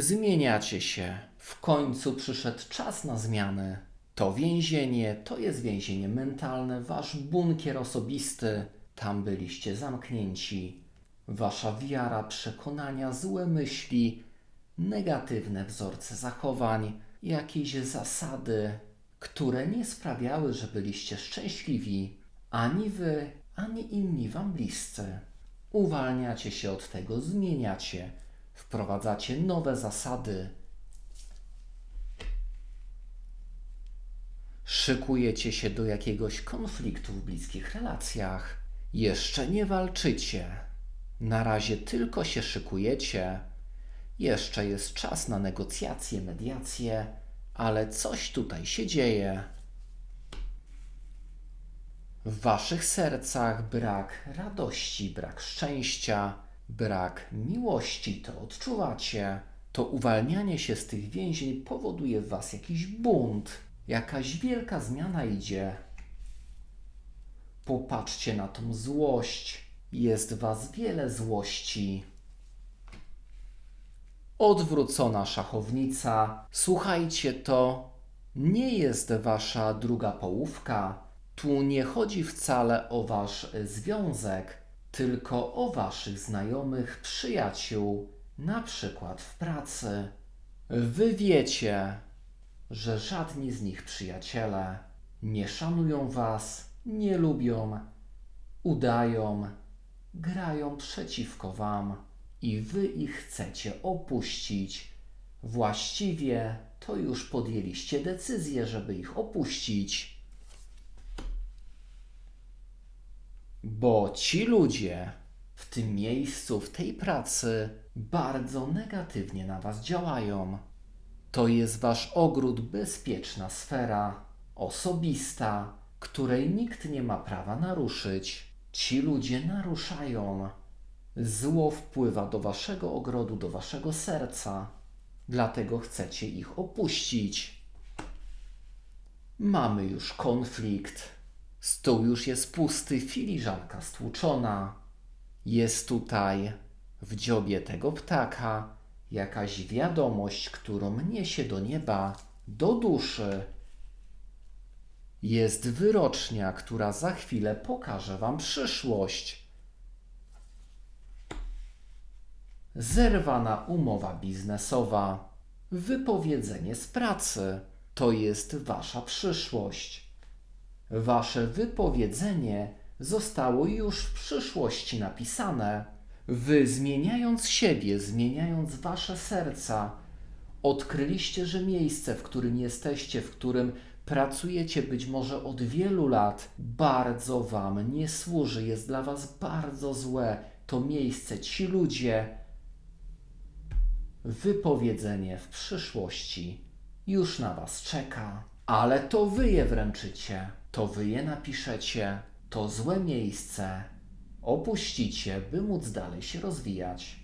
Zmieniacie się. W końcu przyszedł czas na zmiany. To więzienie to jest więzienie mentalne, wasz bunkier osobisty. Tam byliście zamknięci. Wasza wiara, przekonania, złe myśli, negatywne wzorce zachowań, jakieś zasady, które nie sprawiały, że byliście szczęśliwi, ani wy, ani inni wam bliscy. Uwalniacie się od tego, zmieniacie, wprowadzacie nowe zasady. Szykujecie się do jakiegoś konfliktu w bliskich relacjach. Jeszcze nie walczycie. Na razie tylko się szykujecie. Jeszcze jest czas na negocjacje, mediacje, ale coś tutaj się dzieje. W waszych sercach brak radości, brak szczęścia, brak miłości, to odczuwacie. To uwalnianie się z tych więzień powoduje w was jakiś bunt, jakaś wielka zmiana idzie. Popatrzcie na tą złość. Jest w was wiele złości. Odwrócona szachownica. Słuchajcie, to nie jest wasza druga połówka. Tu nie chodzi wcale o wasz związek, tylko o waszych znajomych, przyjaciół, na przykład w pracy. Wy wiecie, że żadni z nich przyjaciele nie szanują was, nie lubią, udają, grają przeciwko wam i wy ich chcecie opuścić. Właściwie to już podjęliście decyzję, żeby ich opuścić. Bo ci ludzie w tym miejscu, w tej pracy bardzo negatywnie na was działają. To jest wasz ogród, bezpieczna sfera, osobista, której nikt nie ma prawa naruszyć. Ci ludzie naruszają. Zło wpływa do waszego ogrodu, do waszego serca. Dlatego chcecie ich opuścić. Mamy już konflikt. Stół już jest pusty, filiżanka stłuczona. Jest tutaj, w dziobie tego ptaka, jakaś wiadomość, którą niesie do nieba, do duszy. Jest wyrocznia, która za chwilę pokaże wam przyszłość. Zerwana umowa biznesowa, wypowiedzenie z pracy to jest wasza przyszłość. Wasze wypowiedzenie zostało już w przyszłości napisane. Wy zmieniając siebie, zmieniając wasze serca, odkryliście, że miejsce, w którym jesteście, w którym pracujecie być może od wielu lat, bardzo wam nie służy, jest dla was bardzo złe. To miejsce, ci ludzie, wypowiedzenie w przyszłości już na Was czeka, ale to Wy je wręczycie, to Wy je napiszecie, to złe miejsce opuścicie, by móc dalej się rozwijać.